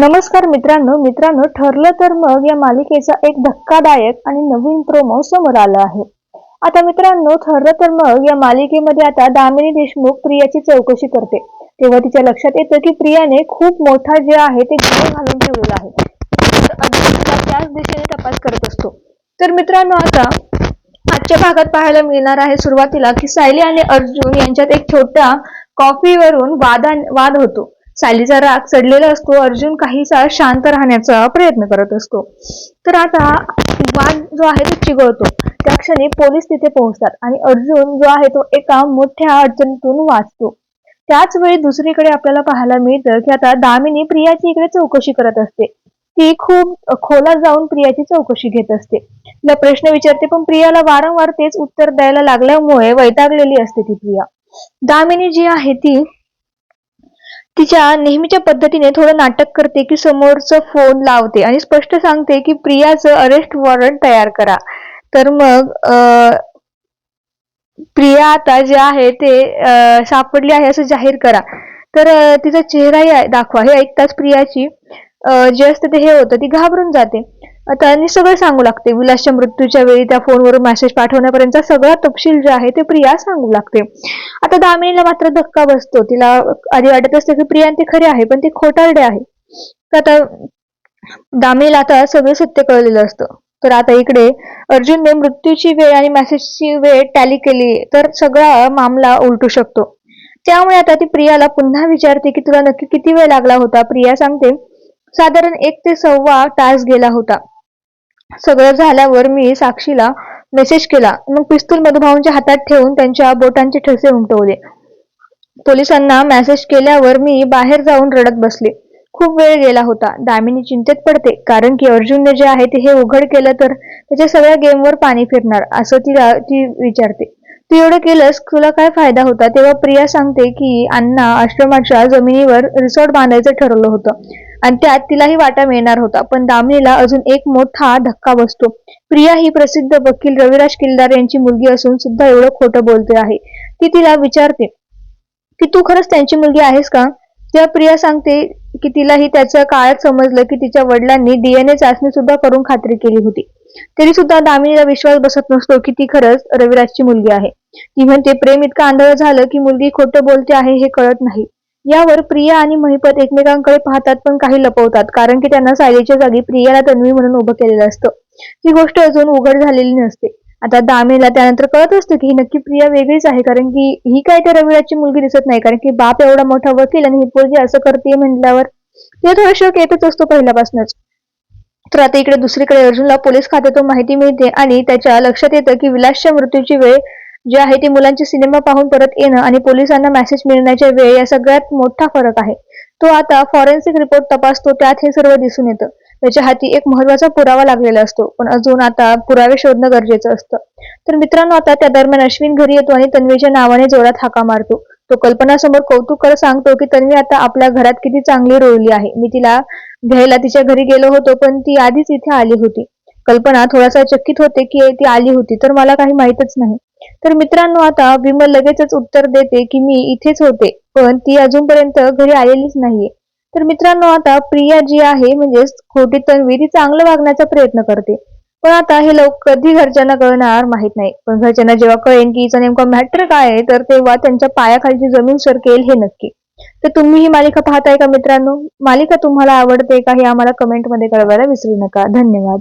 नमस्कार मित्रांनो मित्रांनो ठरलं तर मग या मालिकेचा एक धक्कादायक आणि नवीन प्रोमो समोर आला आहे. आता मित्रांनो ठरलं तर मग या मालिकेमध्ये आता दामिनी देशमुख प्रियाची चौकशी करते. तेव्हा तिच्या लक्षात येतं की प्रियाने खूप मोठा जे आहे ते गुन्हे घालून ठेवलेला आहे. त्याच दिशेने तपास करत असतो. तर मित्रांनो आता आजच्या भागात पाहायला मिळणार आहे सुरुवातीला की सायली आणि अर्जुन यांच्यात एक छोटा कॉफीवरून वादा वाद होतो. सालीचा राग चढलेला असतो. अर्जुन काहीसा शांत राहण्याचा प्रयत्न करत असतो. तर आता वाद जो आहे तो चिघळतो. त्या क्षणी पोलीस तिथे पोहोचतात आणि अर्जुन जो आहे तो एका मोठ्या अडचणीतून वाचतो. त्याच वेळी दुसरीकडे आपल्याला पाहायला मिळतं की आता दामिनी प्रियाची इकडे चौकशी करत असते. ती खूप खोलात जाऊन प्रियाची चौकशी घेत असते. तिला प्रश्न विचारते पण प्रियाला वारंवार तेच उत्तर द्यायला लागल्यामुळे वैतागलेली असते ती प्रिया. दामिनी जी आहे ती तिच्या नेहमीच्या पद्धतीने थोडं नाटक करते की समोरचं फोन लावते आणि स्पष्ट सांगते की प्रियाचं अरेस्ट वॉरंट तयार करा. तर मग प्रिया आता जे आहे ते सापडले सापडली आहे असं जाहीर करा. तर तिचा चेहराही आहे- दाखवा. हे ऐकताच प्रियाची जे असते ते हे होतं. ती घाबरून जाते. त्यांनी सगळं सांगू लागते. विलासच्या मृत्यूच्या वेळी त्या फोनवरून मेसेज पाठवण्यापर्यंतचा सगळा तपशील जे आहे ते प्रिया सांगू लागते. आता दामिनीला मात्र धक्का बसतो. तिला आधी वाटत असते की प्रिया ती खरी आहे पण ती खोटारडे आहे. तर आता दामिनीला आता सगळं सत्य कळलेलं असतं. तर आता इकडे अर्जुनने मृत्यूची वेळ आणि मेसेजची वेळ टॅली केली तर सगळा मामला उलटू शकतो. त्यामुळे आता ती प्रियाला पुन्हा विचारते की तुला नक्की किती वेळ लागला होता? प्रिया सांगते साधारण एक ते सव्वा तास गेला होता. सगळं झाल्यावर मी साक्षीला मेसेज केला. मग पिस्तूल मधुभाऊंच्या हातात ठेवून त्यांच्या बोटांचे ठसे उमटवले. पोलिसांना मेसेज केल्यावर मी बाहेर जाऊन रडत बसले. खूप वेळ गेला होता. दामिनी चिंतेत पडते. कारण की अर्जुनने जे आहे ते हे उघड केलं तर त्याच्या सगळ्या गेमवर पाणी फिरणार असं तिला ती विचारते. तू एवढं केलंस तुला काय फायदा होता? तेव्हा प्रिया सांगते की अण्णा आश्रमाच्या जमिनीवर रिसॉर्ट बांधायचं ठरवलं होतं. आणि त्यात तिलाही वाटा मिळणार होता. पण दामिनीला अजून एक मोठा धक्का बसतो. प्रिया ही प्रसिद्ध वकील रविराज किल्लार यांची मुलगी असून सुद्धा एवढं खोटं बोलते आहे. ती तिला विचारते की तू खरंच त्यांची मुलगी आहेस का? तेव्हा प्रिया सांगते की तिलाही त्याचं काळात समजलं की तिच्या वडिलांनी डीएनए चाचणी सुद्धा करून खात्री केली होती. तरी सुद्धा दामिनीला विश्वास बसत नसतो की ती खरंच रविराजची मुलगी आहे. ती म्हणते प्रेम इतकं आंधळ झालं की मुलगी खोटं बोलते आहे हे कळत नाही. यावर प्रिया आणि महिपत एकमेकांकडे पाहतात पण काही लपवतात. कारण की त्यांना सायलीच्या जागी प्रियाला तन्वी म्हणून उभं केलेलं असतं. ही गोष्ट अजून उघड झालेली नसते. आता दामेला त्यानंतर कळत असतं की ही नक्की प्रिया वेगळीच आहे कारण की ही काय त्या रविराजची मुलगी दिसत नाही कारण की बाप एवढा मोठा वकील आणि ही पोरगी असं करते म्हटल्यावर ते थोडा शक येतच असतो पहिल्यापासूनच. तर आता इकडे दुसरीकडे अर्जुनला पोलीस खात्यातून माहिती मिळते आणि त्याच्या लक्षात येतं की विलासच्या मृत्यूची वेळ जे आहे ती मुलांचे सिनेमा पाहून परत येणं आणि पोलिसांना मेसेज मिळण्याच्या वेळ या सगळ्यात मोठा फरक आहे. तो आता फॉरेन्सिक रिपोर्ट तपासतो त्यात हे सर्व दिसून येतं. त्याच्या हाती एक महत्त्वाचा पुरावा लागलेला असतो पण अजून आता पुरावे शोधणं गरजेचं असतं. तर मित्रांनो आता त्या दरम्यान अश्विन घरी येतो आणि तन्वीच्या नावाने जोरात हाका मारतो. तो कल्पनासमोर कौतुक करत सांगतो की तन्वी आता आपल्या घरात किती चांगली रोवली आहे. मी तिला घ्यायला तिच्या घरी गेलो होतो पण ती आधीच इथे आली होती. कल्पना थोडासा चकित होते की ती आली होती तर मला काही माहीतच नाही. तर मित्रांनो आता विमल लगेचच उत्तर देते की मी इथेच होते पण ती अजूनपर्यंत घरी आलेलीच नाहीये. तर मित्रांनो आता प्रिया जी आहे म्हणजेच खोटी तन्वी ती चांगलं वागण्याचा प्रयत्न करते. पण आता हे लोक कधी घरच्यांना कळणार माहीत नाही. पण घरच्यांना जेव्हा कळेल की हिचा नेमका मॅटर काय आहे तर तेव्हा त्यांच्या पायाखालची जमीन सरकेल हे नक्की. तर तुम्ही ही मालिका पाहताय का मित्रांनो? मालिका तुम्हाला आवडते का हे आम्हाला कमेंटमध्ये कळवायला विसरू नका. धन्यवाद.